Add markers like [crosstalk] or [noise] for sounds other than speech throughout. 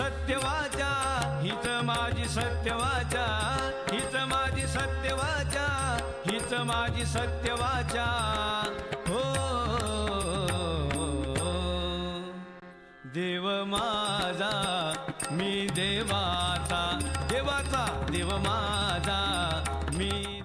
सत्यवाचा हिच माझी सत्यवाचा हिच माझी सत्यवाचा हिच माझी सत्यवाचा. हो देव माझा मी देवाचा देवाचा देव माझा मी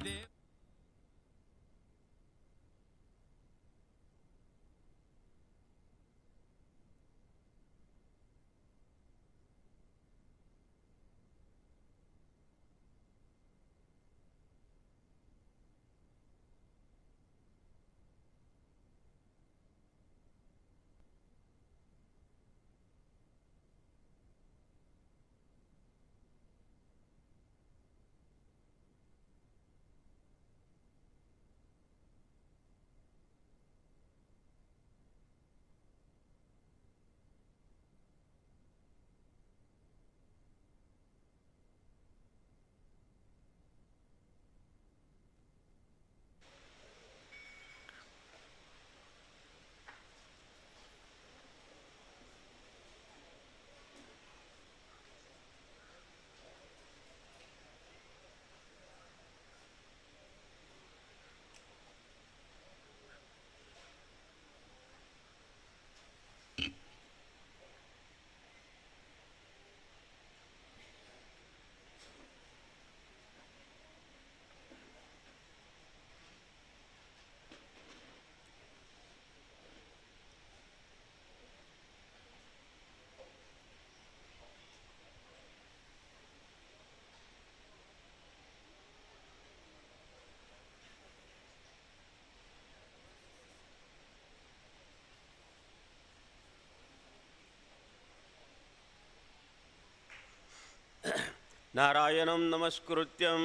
नारायणं नमस्कृत्यं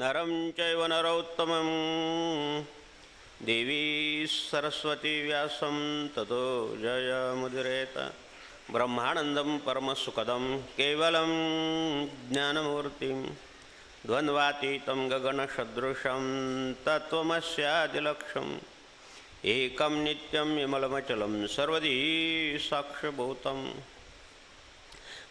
नरं चैव नरोत्तमं देवी सरस्वतीव्यासं ततो जयमुदिरेत ब्रह्मानन्दं परमसुखदं केवलं ज्ञानमूर्तिं। द्वन्द्वातीतं गगनसदृशं तत्त्वमस्यादिलक्ष्यम् एकं नित्यं विमलमचलं सर्वदी साक्षभूतम्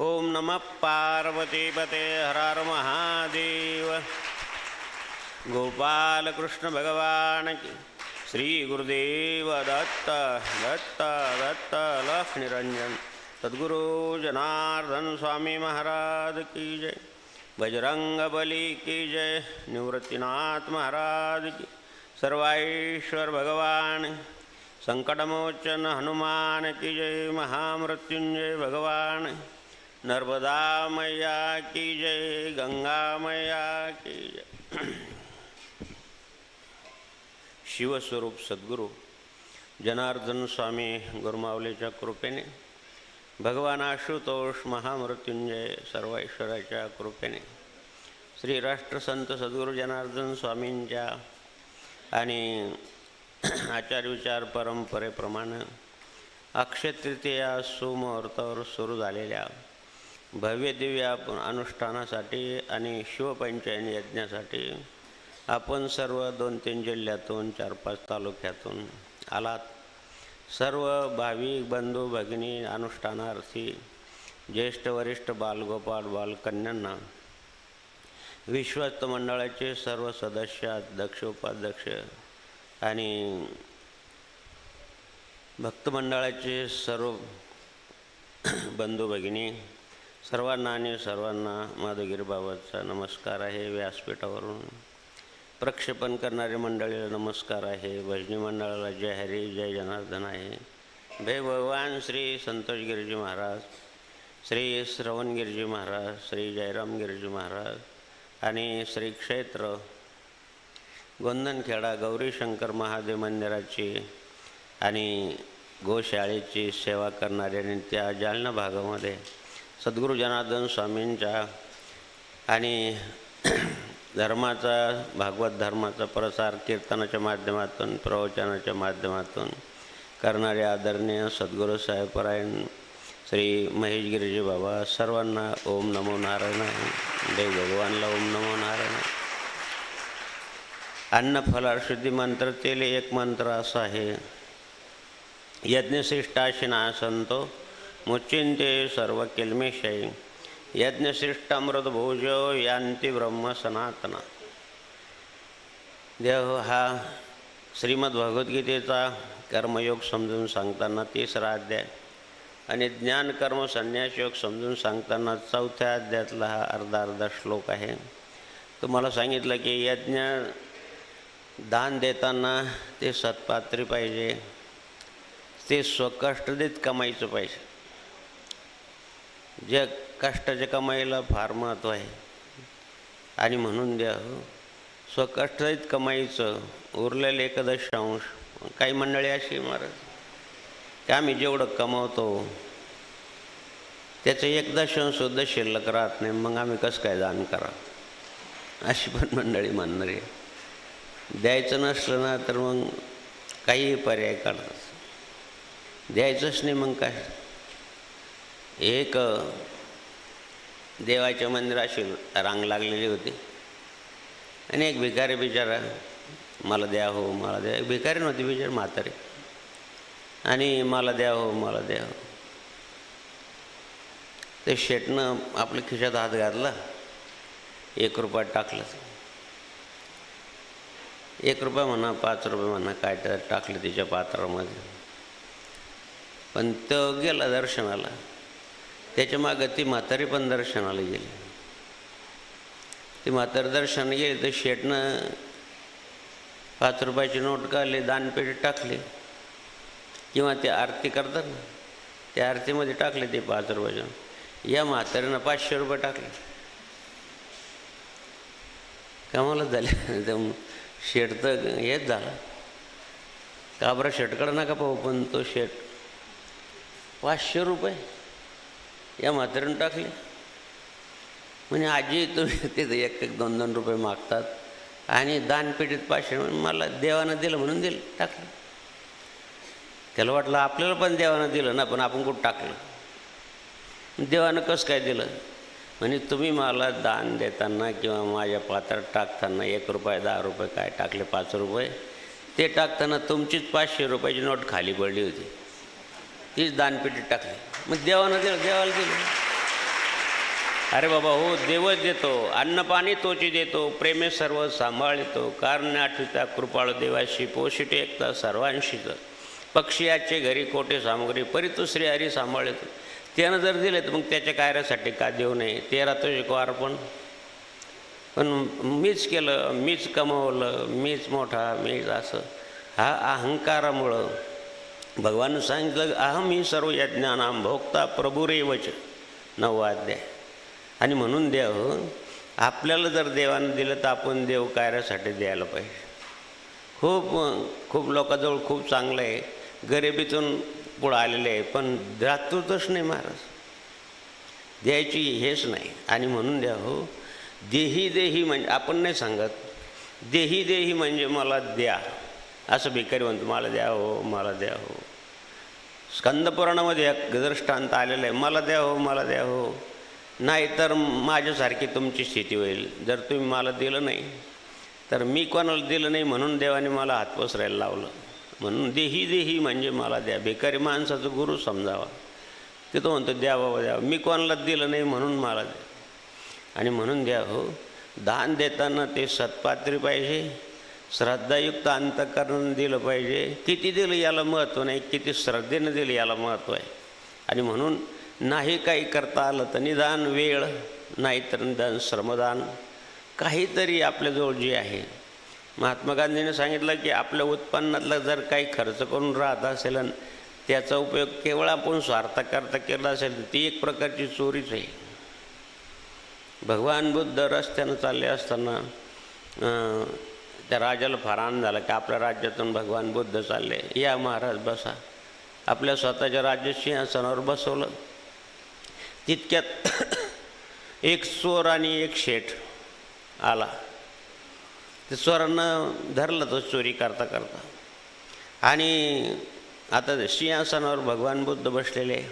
ॐ नमः पार्वतीपते हर हर महादेव। गोपालकृष्ण की। श्री गुरुदेव दत्त दत्त दत्त लक्ष्मीरंजन सद्गुरु जनार्दन स्वामी महाराज की जय। बजरंग बली की जय निवृत्तिनाथ महाराज की। सर्वाईश्वर भगवान संकटमोचन हनुमान की जय महामृत्युंजय भगवान। नर्मदा मैया की जय गंगा मैया की जय। शिवस्वरूप सद्गुरू जनार्दन स्वामी गुरुमावलीच्या कृपेने भगवान आशुतोष महामृत्युंजय सर्वेश्वराच्या कृपेने श्री राष्ट्रसंत सद्गुरू जनार्दन स्वामींच्या आणि आचारविचार परंपरेप्रमाणे अक्षय तृतीया सुमुहूर्तावर सुरू झालेल्या भव्य दिव्य आपण अनुष्ठानासाठी आणि शिवपंचायन यज्ञासाठी आपण सर्व दोन तीन जिल्ह्यातून चार पाच तालुक्यातून आलात. सर्व भाविक बंधू भगिनी अनुष्ठानार्थी ज्येष्ठ वरिष्ठ बालगोपाल बालकन्यांना विश्वस्त मंडळाचे सर्व सदस्य अध्यक्ष उपाध्यक्ष आणि भक्तमंडळाचे सर्व बंधू भगिनी सर्वांना आणि सर्वांना माधवगिरीबाबतचा नमस्कार आहे व्यासपीठावरून. प्रक्षेपण करणारे मंडळीला नमस्कार आहे. भजनी मंडळाला जय हरी जय जनार्दन आहे. भे भगवान श्री संतोष गिरजी महाराज श्री श्रवण गिरजी महाराज श्री जयराम गिरजी महाराज आणि श्री क्षेत्र गोंदनखेडा गौरीशंकर महादेव मंदिराची आणि गोशाळेची सेवा करणारे आणि त्या जालना भागामध्ये सद्गुरू जनार्दन स्वामींच्या आणि [clears throat] धर्माचा भागवत धर्माचा प्रसार कीर्तनाच्या माध्यमातून प्रवचनाच्या माध्यमातून करणारे आदरणीय सद्गुरू साहेबरायण श्री महेश गिरीजी बाबा सर्वांना ओम नमो नारायण देव भगवानला ओम नमो नारायण. अन्न फलाशुद्धी मंत्र तेले एक मंत्र असा आहे यज्ञश्रेष्ठाशी नासंतो मुच्चिंते सर्व किल्मेशयी यज्ञश्रेष्ठ अमृत यांती ब्रह्म सनातना देव हा श्रीमद भगवद्गीतेचा कर्मयोग समजून सांगताना तिसरा अध्याय आणि ज्ञान कर्म संन्यास योग समजून सांगताना चौथ्या अध्यायातला हा अर्धा अर्धा श्लोक आहे. तुम्हाला सांगितलं की यज्ञ दान देताना ते सत्पात्री पाहिजे ते स्वकष्ट देत कमाईचं पाहिजे. जे कष्टाच्या कमाईला फार महत्त्व आहे. आणि म्हणून द्या हो. स्वकष्टित कमाईचं उरलेलं एकदशांश काही मंडळी अशी महाराज की आम्ही जेवढं कमावतो त्याचं एक दशांशसुद्धा शिल्लक राहत नाही मग आम्ही कसं काय दान करा अशी पण मंडळी म्हणणारी आहे. द्यायचं नसलं ना तर मग काही पर्याय काढतात द्यायचंच नाही मग काय? एक देवाच्या मंदिराशी रांग लागलेली होती. आणि एक भिकारी बिचारा मला द्या हो मला द्या. एक भिकारी नव्हती बिचार म्हातारी. आणि मला द्या हो मला द्या हो. ते शेटनं आपल्या खिशात हात घातला. एक रुपयात टाकलं. एक रुपया म्हणा पाच रुपये म्हणा काय तर टाकलं तिच्या पात्रामध्ये. पण तो गेला दर्शनाला. त्याच्या मागं ती म्हातारी पण दर्शनाला गेली. ती म्हातारी दर्शनाला गेली तर शेटनं पाच रुपयाची नोट काढली दानपेटीत टाकली. किंवा ते आरती करतात ना त्या आरतीमध्ये टाकले ते पाच रुपयाच्या या म्हातारीनं पाचशे रुपये टाकले. कमालच झाले. एकदम शेट तर हेच झाला. काबरा शेटकडं नका पाहू पण तो शेट पाचशे रुपये या म्हातारीनं टाकले. म्हणजे आजी तुम्ही [laughs] तिथे एक एक दोन दोन रुपये मागतात आणि दानपेटीत पाचशे म्हणून मला देवानं दिलं म्हणून दिलं टाकलं. त्याला वाटलं आपल्याला पण देवानं दिलं ना पण आपण कुठं टाकलं? देवानं कसं काय दिलं? म्हणजे तुम्ही मला दान देताना किंवा माझ्या पात्रात टाकताना एक रुपये दहा रुपये काय टाकले पाच रुपये ते टाकताना तुमचीच पाचशे रुपयाची नोट खाली पडली होती. तीच दानपेटीत टाकली. मग देवानं दिलं देवाला दिलं. अरे बाबा हो देवच देतो. अन्न पाणी तोची देतो. प्रेमे सर्व सांभाळतो. कारण आठविता कृपाळ देवाशी पोषिटे एकता सर्वांशीच. पक्षीयाचे घरी कोटे सामग्री परी तू श्री हरी सांभाळतो. त्यानं जर दिले तर मग त्याच्या कार्यासाठी का देऊ नये? ते राहतो शिको अर्पण पण मीच केलं मीच कमवलं मीच मोठा मीच असं. हा अहंकारामुळं. भगवान सांगितलं अहम ही सर्व यज्ञानाम भोक्ता प्रभुरेवच नववा अध्याय. आणि म्हणून देव आपल्याला जर देवानं दिलं तर आपण देव कार्यासाठी द्यायला पाहिजे. खूप खूप लोकांजवळ खूप चांगलं आहे. गरिबीतून पुढं आलेले आहे पण जातोच नाही महाराज. द्यायची हेच नाही. आणि म्हणून द्या हो देही देही म्हणजे आपण नाही सांगत. देही देही म्हणजे मला द्या. असं भिकारी म्हणतो मला द्या हो मला द्या हो. स्कंदपुराणामध्ये एक दृष्टांत आलेलं आहे मला द्या हो मला द्या हो. नाही तर माझ्यासारखी तुमची स्थिती होईल. जर तुम्ही मला दिलं नाही तर मी कोणाला दिलं नाही म्हणून देवाने मला हात पसरायला लावलं. म्हणून देही देही म्हणजे मला द्या. बेकारी माणसाचं गुरु समजावा. तिथं तो म्हणतो द्या बाबा द्या मी कोणाला दिलं नाही म्हणून मला द्या. आणि म्हणून द्या हो दान देताना ते सत्पात्री पाहिजे. श्रद्धायुक्त अंतकरण दिलं पाहिजे. किती दिलं याला महत्त्व नाही किती श्रद्धेनं दिलं याला महत्त्व आहे. आणि म्हणून नाही काही करता आलं तर निदान वेळ नाहीतर निदान श्रमदान. काहीतरी आपल्याजवळ जे आहे. महात्मा गांधीने सांगितलं की आपल्या उत्पन्नातला जर काही खर्च करून राहत असेल आणि त्याचा उपयोग केवळ आपण स्वार्थाकरता केला असेल तर ती एक प्रकारची चोरीच आहे. भगवान बुद्ध रस्त्यानं चालले असताना त्या राजाला फरान झालं की आपल्या राज्यातून भगवान बुद्ध चालले. या महाराज बसा. आपल्या स्वतःच्या राज्य सिंहासनावर बसवलं. तितक्यात [coughs] एक चोर आणि एक शेठ आला. ते चोरांना धरलं तो चोरी करता करता. आणि आता सिंहासनावर भगवान बुद्ध बसलेले.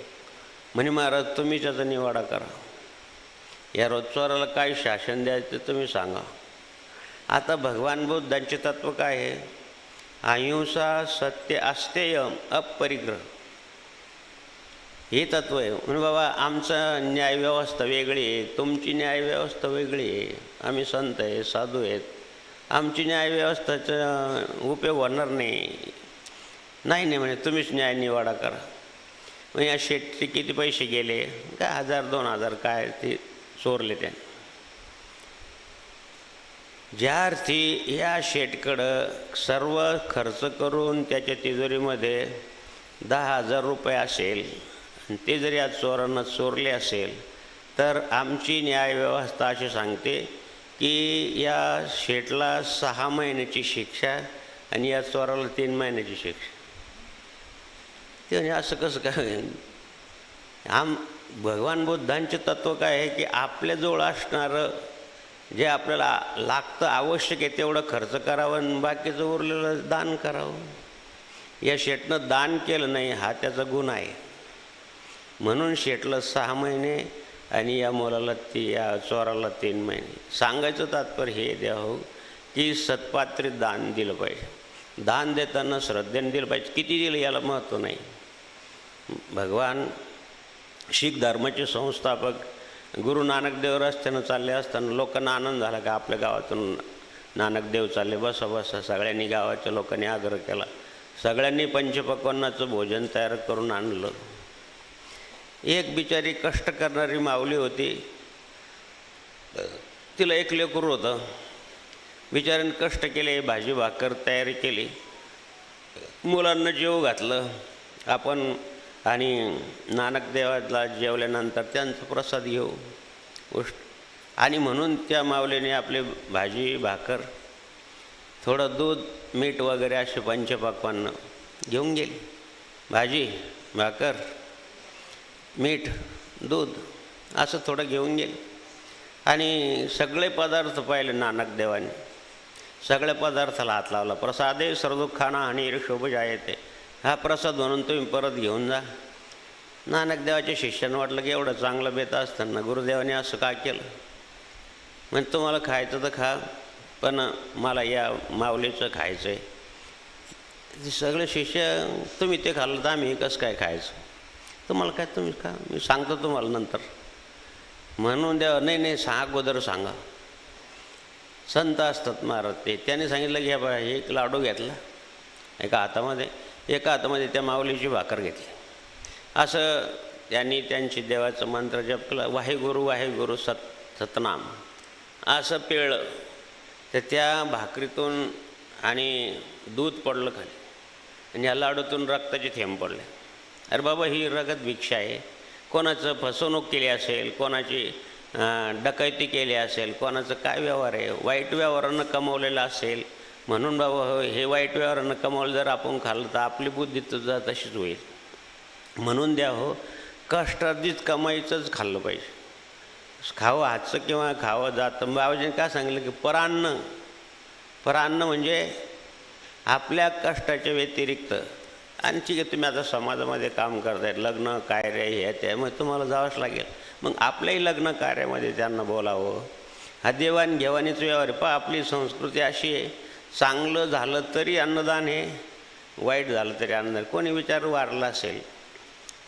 म्हणे महाराज तुम्ही त्याचा निवाडा करा. या रोज चोराला काय शासन द्यायचं ते तुम्ही सांगा. आता भगवान बुद्धांचे तत्व काय आहे? अहिंसा सत्य अस्तेय अपरिग्रह. हे तत्व आहे. म्हणजे बाबा आमचं न्यायव्यवस्था वेगळी आहे. तुमची न्यायव्यवस्था वेगळी आहे. आम्ही संत आहे साधू आहेत. आमची न्यायव्यवस्थेचा उपयोग होणार नाही. नाही नाही म्हणजे तुम्हीच न्याय निवाडा करा. मग या शेटचे किती पैसे गेले? काय हजार दोन हजार काय ते चोरले त्याने. ज्या अर्थी या शेटकडं सर्व खर्च करून त्याच्या तिजोरीमध्ये दहा हजार रुपये असेल आणि ते जरी आज चोरांना चोरले असेल तर आमची न्यायव्यवस्था अशी सांगते की या शेटला सहा महिन्याची शिक्षा आणि या चोराला तीन महिन्याची शिक्षा. ते म्हणजे असं कसं काय आम भगवान बुद्धांचे तत्व काय आहे की आपल्याजवळ असणारं जे आपल्याला लागतं आवश्यक आहे तेवढं खर्च करावं आणि बाकीचं उरलेलं दान करावं. या शेटनं दान केलं नाही हा त्याचा गुण आहे. म्हणून शेटला सहा महिने आणि या मुलाला ती या चोराला तीन महिने. सांगायचं तात्पर्य हे द्या हो की सत्पात्री दान दिलं पाहिजे. दान देताना श्रद्धेने दिलं पाहिजे. किती दिलं याला महत्त्व नाही. भगवान शीख धर्माचे संस्थापक गुरु नानकदेव रस्त्यानं चालले असताना लोकांना आनंद झाला का? आपल्या गावातून नानकदेव चालले. बसा बसा. सगळ्यांनी गावाच्या लोकांनी आग्रह केला. सगळ्यांनी पंचपक्वान्नाचं भोजन तयार करून आणलं. एक बिचारी कष्ट करणारी माऊली होती. तिला एक लेकरू होतं. बिचाऱ्याने कष्ट केले भाजी भाकर तयारी केली. मुलांना जेव घातलं. आपण आणि नानकदेवाला जेवल्यानंतर त्यांचा प्रसाद घेऊ. गोष्ट आणि म्हणून त्या माऊलीने आपले भाजी भाकर थोडं दूध मीठ वगैरे असे पंचपक्वान्न घेऊन गेली. भाजी भाकर मीठ दूध असं थोडं घेऊन गेले. आणि सगळे पदार्थ पाहिले नानकदेवाने सगळ्या पदार्थाला हात लावला. प्रसादे खाना आणि शोभ येते हा प्रसाद म्हणून तुम्ही परत घेऊन जा. नानकदेवाच्या शिष्यानं वाटलं की एवढं चांगलं बेत असताना गुरुदेवाने असं का केलं? म्हणजे तुम्हाला खायचं तर खा पण मला या माऊलीचं खायचं आहे ते सगळे शिष्य तुम्ही ते खाल्लं तर आम्ही कसं काय खायचं? तुम्हाला काय तुम्ही खा मी सांगतो तुम्हाला नंतर. म्हणून द्या नाही नाही सांगा अगोदर सांगा. संत असतात महाराज ते. त्याने सांगितलं की बा एक लाडू घेतला एका हातामध्ये. एका हातामध्ये त्या माऊलीची भाकर घेतली. असं त्यांनी त्यांची देवाचं मंत्र जप केलं वाहेगुरु वाहेगुरु सत सतनाम. असं पिळलं. तर त्या भाकरीतून आणि दूध पडलं खाली. आणि या लाडूतून रक्ताचे थेंब पडले. अरे बाबा ही रगत भिक्षा आहे. कोणाचं फसवणूक केली असेल कोणाची डकैती केली असेल कोणाचं काय व्यवहार आहे वाईट व्यवहारानं कमवलेलं असेल म्हणून बाबा हो, हे वाईट व्यवहारानं कमवलं जर आपण खाल्लं तर आपली बुद्धी तुझा तशीच होईल. म्हणून द्या हो कष्टाधीच कमाईचंच खाल्लं पाहिजे. खावं हातचं किंवा खावं जातं. बाबाजीने काय सांगितलं की परान्न परान्न म्हणजे आपल्या कष्टाच्या व्यतिरिक्त. आणखी की तुम्ही आता समाजामध्ये काम करताय लग्न कार्य हे त्यामुळे तुम्हाला जावंच लागेल. मग आपल्याही लग्न कार्यामध्ये त्यांना बोलावं. हा देवाणघेवाणीचं व्यवहार पहा आपली संस्कृती अशी आहे. चांगलं झालं तरी अन्नदान हे वाईट झालं तरी अन्नदान. कोणी विचार वारला असेल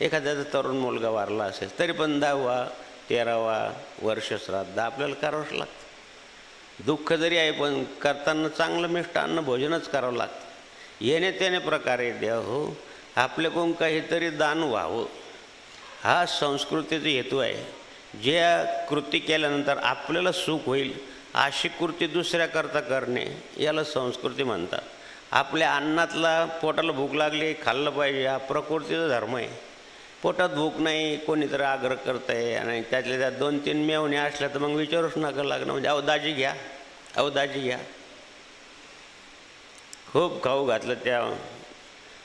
एखाद्याचा तरुण मुलगा वारला असेल तरी पण दहावा तेरावा वर्ष श्राद्ध आपल्याला करावंच लागतं. दुःख जरी आहे पण करताना चांगलं मिष्टान्न भोजनच करावं लागतं. येणे त्याने प्रकारे द्या हो आपल्याकडून काहीतरी दान व्हावं. हा संस्कृतीचा हेतू आहे. ज्या कृती केल्यानंतर आपल्याला सुख होईल अशी कृती दुसऱ्याकरता करणे याला संस्कृती म्हणतात. आपल्या अन्नातला पोटाला भूक लागली खाल्लं पाहिजे हा प्रकृतीचा धर्म आहे. पोटात भूक नाही कोणीतरी आग्रह करत आहे आणि त्यातल्या त्यात दोन तीन मेवणे असल्या तर मग विचारूच नका लागणं. म्हणजे अहो दाजी घ्या अहो दाजी घ्या. खूप खाऊ घातलं त्या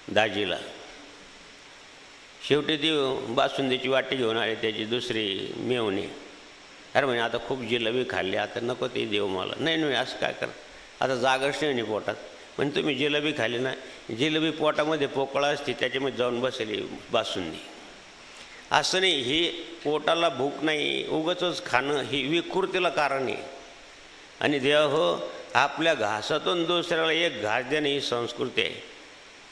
दाजीला. शेवटी ती बासुंदीची वाटी घेऊन आली त्याची दुसरी मेवणी. अरे म्हणे आता खूप जिलेबी खाल्ली आता नको ते देव मला. नाही नाही असं काय कर. आता जागच नाही म्हणे पोटात. म्हणजे तुम्ही जिलेबी खाल्ली ना जिलेबी पोटामध्ये पोकळा असते त्याच्यामध्ये जाऊन बसली बासुंदी असं नाही ही पोटाला भूक नाही उगच खाणं ही विकृतीला कारण आहे. आणि देव हो आपल्या घासातून दुसऱ्याला एक घास देणं ही संस्कृती आहे.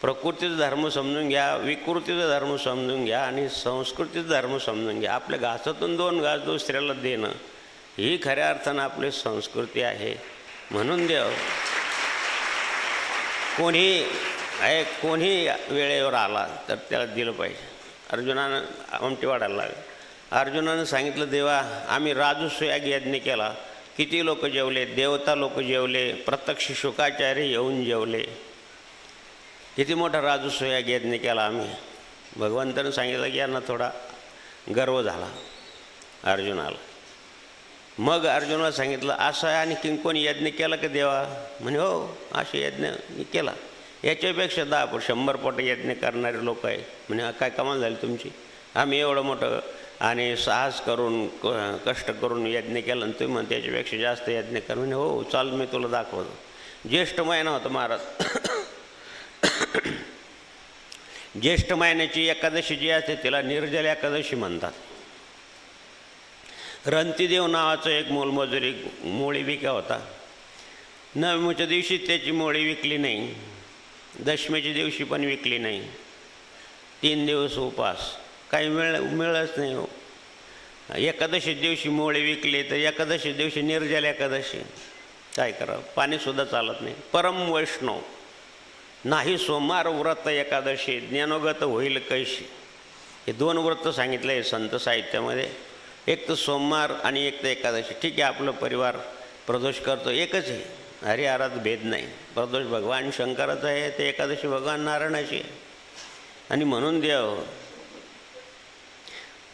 प्रकृतीचा धर्म समजून घ्या विकृतीचा धर्म समजून घ्या आणि संस्कृतीचा धर्म समजून घ्या. आपल्या घासातून दोन घास दुसऱ्याला देणं. ही खऱ्या अर्थानं आपली संस्कृती आहे. म्हणून देव कोणी आहे कोणी वेळेवर आला तर त्याला दिलं पाहिजे. अर्जुनानं आमटी वाढायला लागलं. अर्जुनानं सांगितलं देवा आम्ही राजूस्वयाग यज्ञ केला. किती लोक जेवले? देवता लोक जेवले. प्रत्यक्ष शुकाचार्य येऊन जेवले. किती मोठा राजूस्वयाग यज्ञ केला आम्ही. भगवंतानं सांगितलं की यांना थोडा गर्व झाला. अर्जुनाला मग अर्जुनाला सांगितलं असं आहे आणि किंकोण कोणी यज्ञ केला का देवा? म्हणे हो असे यज्ञ मी केला. याच्यापेक्षा दहा पट शंभर पट यज्ञ करणारे लोक आहे. म्हणे काय कमाल झाली तुमची. आम्ही एवढं मोठं आणि साहस करून क- कष्ट करून यज्ञ केलं आणि तुम्ही म्हणते याच्यापेक्षा जास्त यज्ञ कर. म्हणे हो चाल मी तुला दाखवतो. ज्येष्ठ महिना होता महाराज. ज्येष्ठ महिन्याची एकादशी जी असते तिला निर्जल एकादशी म्हणतात. रंतीदेव नावाचं एक मोलमजुरी मोळी विका होता. नवमीच्या दिवशी त्याची मोळी विकली नाही. दशमीच्या दिवशी पण विकली नाही. तीन दिवस उपास. काही मिळ मिळच नाही हो. एकादशी दिवशी मोळी विकली तर एकादशी दिवशी निर्जल एकादशी. काय करावं? पाणीसुद्धा चालत नाही. परम वैष्णव. नाही सोमवार व्रत एकादशी ज्ञानोगत होईल कैशी? हे दोन व्रत सांगितलं आहे संत साहित्यामध्ये. एक तर सोमवार आणि एक तर एकादशी. ठीक आहे आपलं परिवार प्रदोष करतो. एकच आहे हरी भेद नाही. प्रदोष भगवान शंकराचं आहे ते एकादशी भगवान नारायणाची आहे. आणि म्हणून देव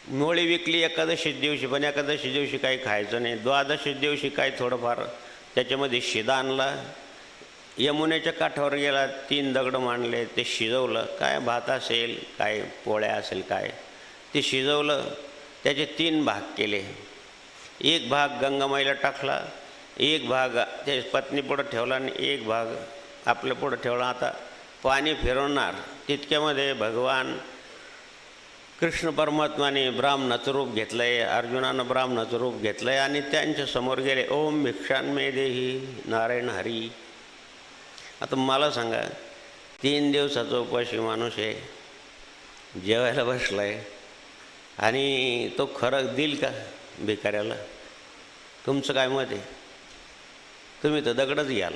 मोळी विकली एकादशी दिवशी पण एकादशी दिवशी काही खायचं नाही. द्वादशी दिवशी काही थोडंफार त्याच्यामध्ये शिदा आणला. यमुनेच्या काठावर गेला तीन दगड मांडले ते शिजवलं. काय भात असेल काय पोळ्या असेल काय? ते शिजवलं. त्याचे तीन भाग केले. एक भाग गंगामाईला टाकला एक भाग त्या पत्नीपुढं ठेवला आणि एक भाग आपल्या पुढं ठेवला. आता पाणी फिरवणार तितक्यामध्ये भगवान कृष्ण परमात्माने ब्राह्मणाचं रूप घेतलं आहे अर्जुनानं ब्राह्मणाचं रूप घेतलं आहे आणि त्यांच्यासमोर गेले. ओम भिक्षान्मे देही नारायण हरी. आता मला सांगा तीन दिवसाचा उपाशी माणूस आहे जेवायला बसला आहे आणि तो खरं देईल का भिकाऱ्याला? तुमचं काय मत आहे? तुम्ही तर दगडच याल.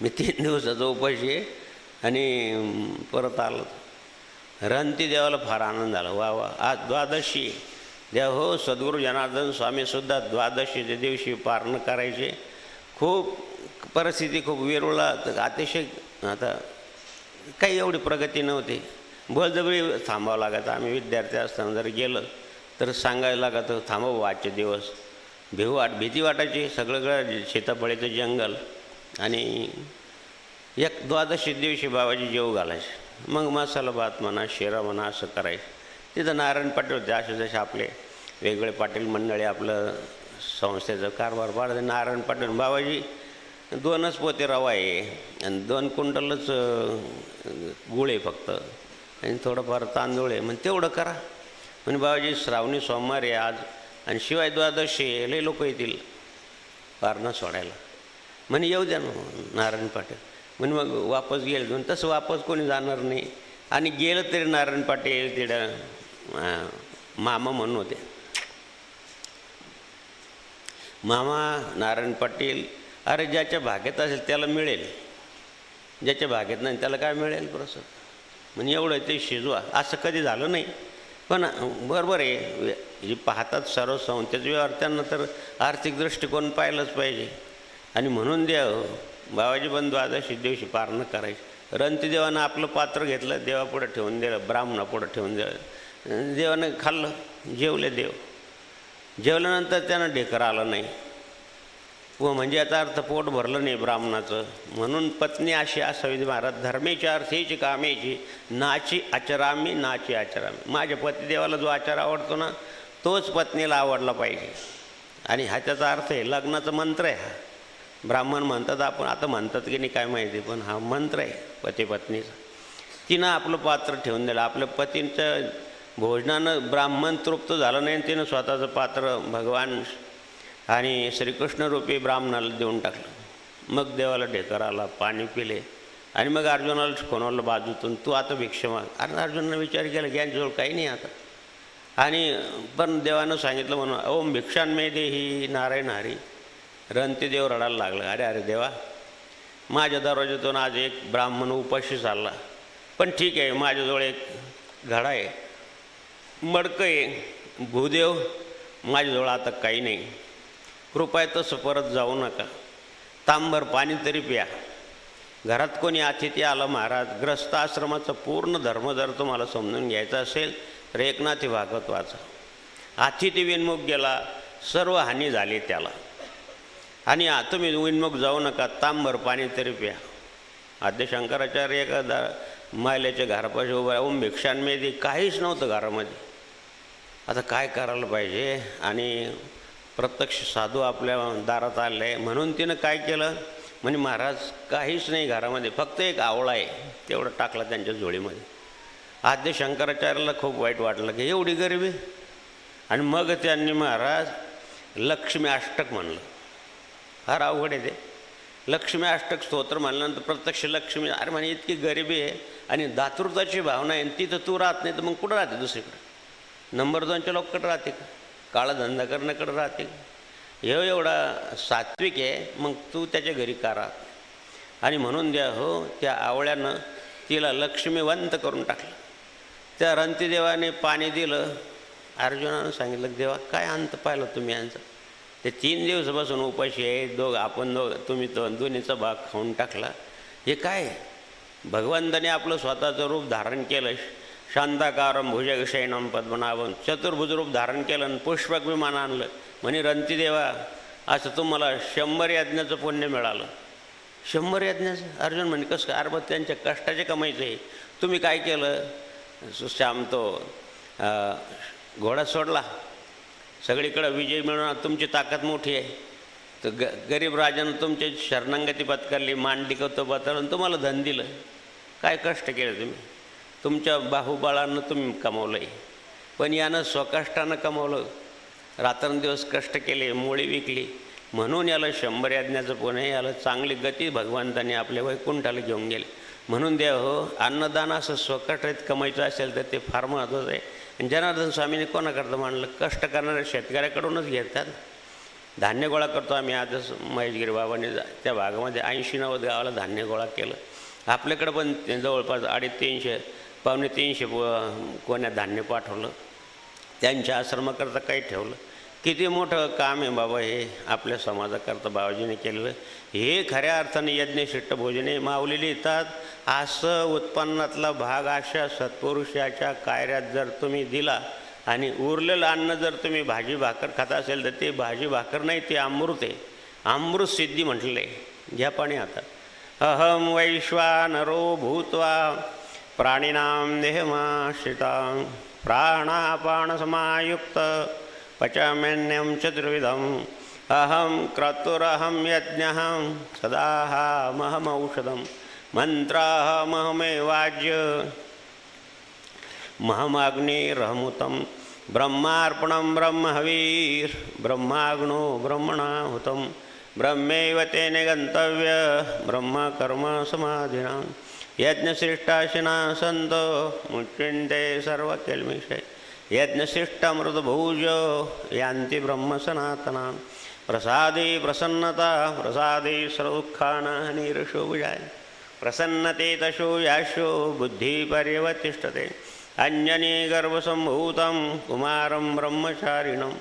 मी तीन दिवसाचा उपाशी आहे आणि परत आलो. रणती देवाला फार आनंद आला वा वा आज द्वादशी द्या हो सद्गुरू जनार्दन स्वामीसुद्धा द्वादशीच्या दिवशी पारणं करायचे. खूप परिस्थिती खूप विरवळा तर अतिशय आता काही एवढी प्रगती नव्हती. बळजबरी थांबावं लागायचं. आम्ही विद्यार्थी असताना जर गेलं तर सांगायला लागायचं थांबावं हो, आजचे दिवस. भिऊ वाट भीती वाटायची. सगळं शेताफळीचं जंगल आणि एक द्वादशी दिवशी बाबाजी जेव घालायचे. मग मसाला भात म्हणा शिरा म्हणा असं करायचं. तिथं नारायण पाटील होते असे जसे आपले वेगवेगळे पाटील मंडळी आपलं संस्थेचं कारभार पाडते नारायण पाटील बाबाजी दोनच पोते रवा आहे. आणि दोन कुंटलच गुळ आहे फक्त. आणि थोडंफार तांदूळ आहे. मग तेवढं करा. म्हणजे बाबाजी श्रावणी सोमवार आहे आज. आणि शिवाय द्वादशी आहे. लय लोक येतील. पारणं सोडायला. म्हणे येऊ द्या ना नारायण पाटील. म्हणे मग वापस गेले दोन. तसं वापस कोणी जाणार नाही. आणि गेलं तरी नारायण पाटील तिकडं मामा म्हणून होते. मामा नारायण पाटील अरे ज्याच्या भागेत असेल त्याला मिळेल. ज्याच्या भागेत नाही त्याला काय मिळेल प्रसन्न म्हणजे एवढं ते शिजवा. असं कधी झालं नाही. पण बरोबर आहे जे पाहतात सर्व संस्थेचे व्यवहार त्यांना तर आर्थिक दृष्टिकोन पाहिलंच पाहिजे. आणि म्हणून देव हो, बाबाजी बंधू द्वादशी दिवशी पारणं करायची. रंतदेवानं आपलं पात्र घेतलं देवापुढं ठेवून दिलं ब्राह्मणापुढं ठेवून दिलं. देवानं खाल्लं जेवले देव. जेवल्यानंतर त्यानं ढेकर आलं नाही. व म्हणजे याचा अर्थ पोट भरलं नाही ब्राह्मणाचं. म्हणून पत्नी अशी असावी महाराज धर्मेच्या अर्थेची कामेची नाची आचरामी नाची आचरामी. माझ्या पतिदेवाला जो आचार आवडतो ना तोच पत्नीला आवडला पाहिजे. आणि हा त्याचा अर्थ आहे लग्नाचं मंत्र आहे हा. ब्राह्मण म्हणतात आपण आता म्हणतात की नाही काय माहिती पण हा मंत्र आहे पती पत्नीचा. तिनं आपलं पात्र ठेवून दिलं. आपल्या पतींचं भोजनानं ब्राह्मण तृप्त झालं नाही आणि तिनं स्वतःचं पात्र भगवान आणि श्रीकृष्णरूपी ब्राह्मणाला देऊन टाकलं. मग देवाला ढेकर आला पाणी पिले. आणि मग अर्जुनाला फोनवलं बाजूतून तू आता भिक्षा माग. अरे अर्जुनानं विचार केला की यांच्याजवळ काही नाही आता. आणि पण देवानं सांगितलं म्हणून ओम भिक्षान मे देही नारायण हरी. रंतीदेव रडायला लागला अरे अरे देवा माझ्या दरवाज्यातून आज एक ब्राह्मण उपाशी चालला. पण ठीक आहे माझ्याजवळ एक घडा आहे मडकं आहे भूदेव माझ्याजवळ आता काही नाही. कृपया तसं परत जाऊ नका. तांबर पाणी तरी प्या. घरात कोणी अतिथी आलं महाराज ग्रस्त आश्रमाचा पूर्ण धर्म जर तुम्हाला समजून घ्यायचा असेल तर एकनाथी भागवत वाचा. अतिथी विनमुख गेला सर्व हानी झाली त्याला. आणि तुम्ही विनमुख जाऊ नका तांबर पाणी तरी प्या. आद्य शंकराचार्य एका दा मायल्याच्या घरापाशी उभा ओम भिक्षांमध्ये काहीच नव्हतं घरामध्ये. आता काय करायला पाहिजे? आणि प्रत्यक्ष साधू आपल्या दारात आले. आहे म्हणून तिनं काय केलं? म्हणजे महाराज काहीच नाही घरामध्ये. फक्त एक आवळा आहे. तेवढं टाकला त्यांच्या झोळीमध्ये आद्य शंकराचार्याला खूप वाईट वाटलं की एवढी गरिबी. आणि मग त्यांनी महाराज लक्ष्मी अष्टक म्हणलं. फार अवघड आहे ते. लक्ष्मी अष्टक स्तोत्र म्हणल्यानंतर प्रत्यक्ष लक्ष्मी अरे म्हणे इतकी गरिबी आहे आणि दातृताची भावना आहे आणि तिथं तू राहत नाही तर मग कुठं राहते दुसरीकडे? नंबर दोनच्या लोककडे राहते का? काळा धंदा करण्याकडे राहते. हे एवढा सात्विक आहे मग तू त्याच्या घरी करा आणि म्हणून द्या हो त्या आवळ्यानं तिला लक्ष्मीवंत करून टाकलं. त्या रंतीदेवाने पाणी दिलं. अर्जुनानं सांगितलं देवा काय अंत पाहिलं तुम्ही यांचं? ते तीन दिवसापासून उपाशी आहे दोघ आपण दोघ तुम्ही तो दोन्हीचा भाग खाऊन टाकला. हे काय? भगवंताने आपलं स्वतःचं रूप धारण केलं. शांताकारम भुजगशयनम पद्मनाभम चतुर्भुज रूप धारण केलं आणि पुष्पक विमान आणलं. म्हणे रणतीदेवा असं तुम्हाला शंभर यज्ञाचं पुण्य मिळालं. शंभर यज्ञाचं? अर्जुन म्हणे कसं काय? अरे त्यांच्या कष्टाचे कमाईचं आहे. तुम्ही काय केलं? सु- श्याम तो घोडा सोडला. सगळीकडं विजय मिळवणार तुमची ताकद मोठी आहे. तर ग गरीब राजानं तुमची शरणांगती पत्करली मांडली कौतो पत्करलं तुम्हाला धन दिलं. काय कष्ट केलं तुम्ही? तुमच्या बाहुबळानं तुम्ही कमवलं आहे पण यानं स्वकष्टानं कमवलं. रात्रंदिवस कष्ट केले मुळी विकली. म्हणून याला शंभर याज्ञाचं पुणे याला चांगली गती भगवंताने आपल्या वैकुंठाला घेऊन गेले. म्हणून देव हो अन्नदान असं स्वकष्टात कमायचं असेल तर ते फार महत्त्वाचं आहे. आणि जनार्दन स्वामीने कोणाकरता मांडलं? कष्ट करणाऱ्या शेतकऱ्याकडूनच घेतात. धान्य गोळा करतो आम्ही आजच महेशगिरी बाबाने जा- त्या भागामध्ये ऐंशी नव्वद गावाला धान्य गोळा केलं. आपल्याकडं पण जवळपास अडीच तीनशे पावणे तीनशे प- कोण्या धान्य पाठवलं. त्यांच्या आश्रमाकरता काही ठेवलं. किती मोठं काम आहे बाबा हे. आपल्या समाजाकरता बाबाजीने केलेलं. हे खऱ्या अर्थाने यज्ञशिष्ट भोजने मावलेली येतात. असं उत्पन्नातला भाग अशा सत्पुरुषाच्या कायऱ्यात जर तुम्ही दिला आणि उरलेलं अन्न जर तुम्ही भाजी भाकर खात असेल तर ते भाजी भाकर नाही ते अमृत आहे. अमृत सिद्धी म्हटलं आहे घ्या पाणी आता. अहम वैश्वानरो भूत्वा प्राणिनां देहमाश्रिता प्राणापानसमायुक्त पचमेन्यं चतुर्विधम्। अहं क्रतुरहं यज्ञः सदाहमहमौषधं मन्त्राहमहमेवाज्य महमग्निरहमुतं ब्रह्मार्पणं ब्रह्महवीर् ब्रह्माग्नो ब्रह्मणाहुतं ब्रह्मैव तेन गन्तव्य ब्रह्मकर्म समाधिना यज्ञशिष्टाशिना सन्त मुच्यन्ते सर्वकेल्मिषे। यज्ञशिष्टमृतभूज यान्ति ब्रह्मसनातना प्रसादे प्रसन्नता प्रसादे सर्वदुःखानानिरशोभुजाय प्रसन्नते तशो याशो बुद्धिपर्यवतिष्ठते अञ्जनी गर्भसम्भूतं कुमारं ब्रह्मचारिणं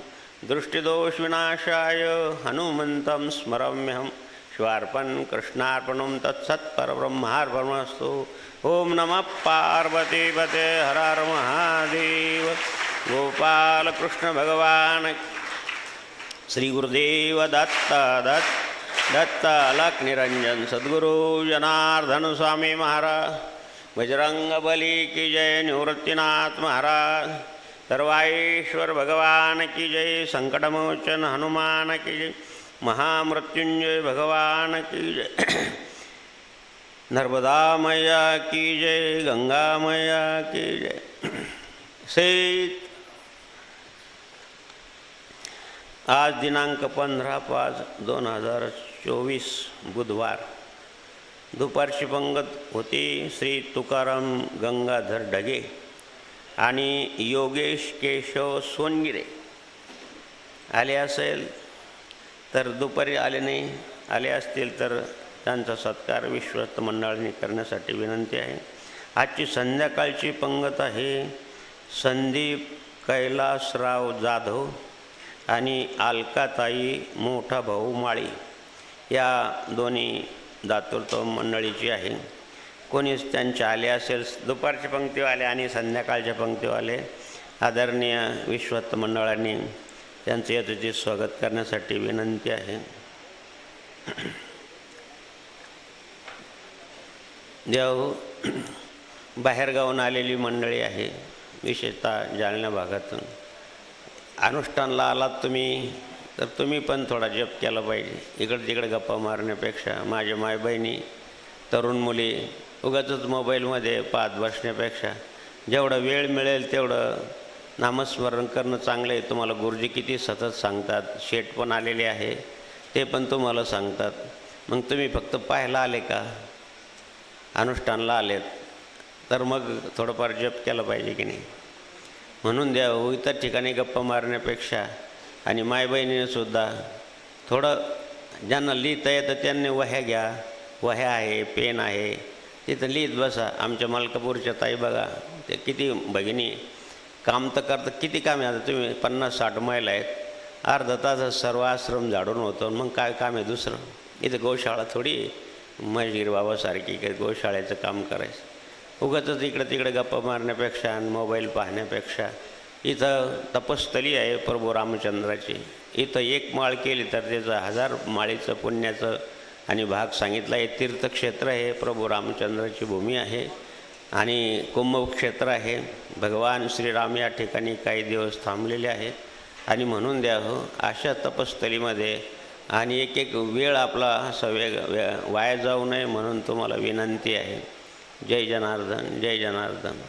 दृष्टिदोषविनाशाय हनुमन्तं स्मरम्यहम्। शिवार्पण कृष्णार्पणं तत्सत्परब्रह्मार्पणमस्तु। ॐ नमः पार्वतीपते हर हर महादेव। गोपालकृष्ण भगवान श्री गुरुदेव दत्त दत्त दत्त अलक सद्गुरु जनार्दन स्वामी महाराज। बजरंग बली की जय निवृत्तीनाथ महाराज। सर्वाईश्वर भगवान की जय। संकटमोचन हनुमान की जय। महामृत्युंजय भगवान की जय। नर्मदा मैया की जय गंगा मैया की जय। सहित आज दिनांक पंधरा पाच दोन हजार चोवीस बुधवार दुपारची पंगत होती श्री तुकाराम गंगाधर ढगे आणि योगेश केशव सोनगिरे. आले असेल तर दुपारी आले नाही. आले असतील तर त्यांचा सत्कार विश्वस्त मंडळाने करण्यासाठी विनंती आहे. आजची संध्याकाळची पंगत आहे संदीप कैलासराव जाधव आणि अलकाताई मोठा भाऊ माळी. या दोन्ही दातृत्व मंडळीची आहे. कोणीच त्यांचे आले असेल दुपारच्या पंक्तीवाले आणि संध्याकाळच्या पंक्तीवाले आदरणीय विश्वस्त मंडळांनी त्यांचं यथोचित स्वागत करण्यासाठी विनंती आहे. देव बाहेरगावून आलेली मंडळी आहे विशेषतः जालना भागातून. अनुष्ठानला आलात तुम्ही तर तुम्ही पण थोडा जप केला पाहिजे. इकडं तिकडे गप्पा मारण्यापेक्षा माझ्या माय बहिणी तरुण मुली उगाचच मोबाईलमध्ये पाहत बसण्यापेक्षा जेवढं वेळ मिळेल तेवढं नामस्मरण करणं चांगलं आहे. तुम्हाला गुरुजी किती सतत सांगतात शेट पण आलेले आहे ते पण तुम्हाला सांगतात. मग तुम्ही फक्त पाहायला आले का? अनुष्ठानला आलेत. तर मग थोडंफार जप केलं पाहिजे की नाही? म्हणून द्या हो, इतर ठिकाणी गप्पा मारण्यापेक्षा आणि माय बहिणीनंसुद्धा थोडं ज्यांना लिहिता येतं त्यांनी वह्या घ्या. वह्या आहे पेन आहे. तिथं लिहित बसा. आमच्या मलकापूरच्या ताई बघा ते किती भगिनी काम तर करतं किती काम आहे? आता तुम्ही पन्नास साठ मैल आहेत. अर्धा तासात सर्व आश्रम झाडून होतो मग काय काम आहे दुसरं? इथं गोशाळा थोडी मजगीर बाबासारखी काही गोशाळेचं काम करायचं. उगाचंच इकडं तिकडे गप्पा मारण्यापेक्षा आणि मोबाईल पाहण्यापेक्षा. इथं तपस्थली आहे प्रभू रामचंद्राची. इथं एक माळ केली तर त्याचं हजार माळीचं पुण्याचं आणि भाग सांगितला आहे तीर्थक्षेत्र आहे. प्रभू रामचंद्राची भूमी आहे. आणि कुंभक्षेत्र आहे. भगवान श्रीराम या ठिकाणी काही दिवस थांबलेले आहेत. आणि म्हणून द्या हो अशा तपस्थलीमध्ये आणि एक एक वेळ आपला असा वेग वाया जाऊ नये म्हणून तुम्हाला विनंती आहे. जय जनार्दन जय जनार्दन.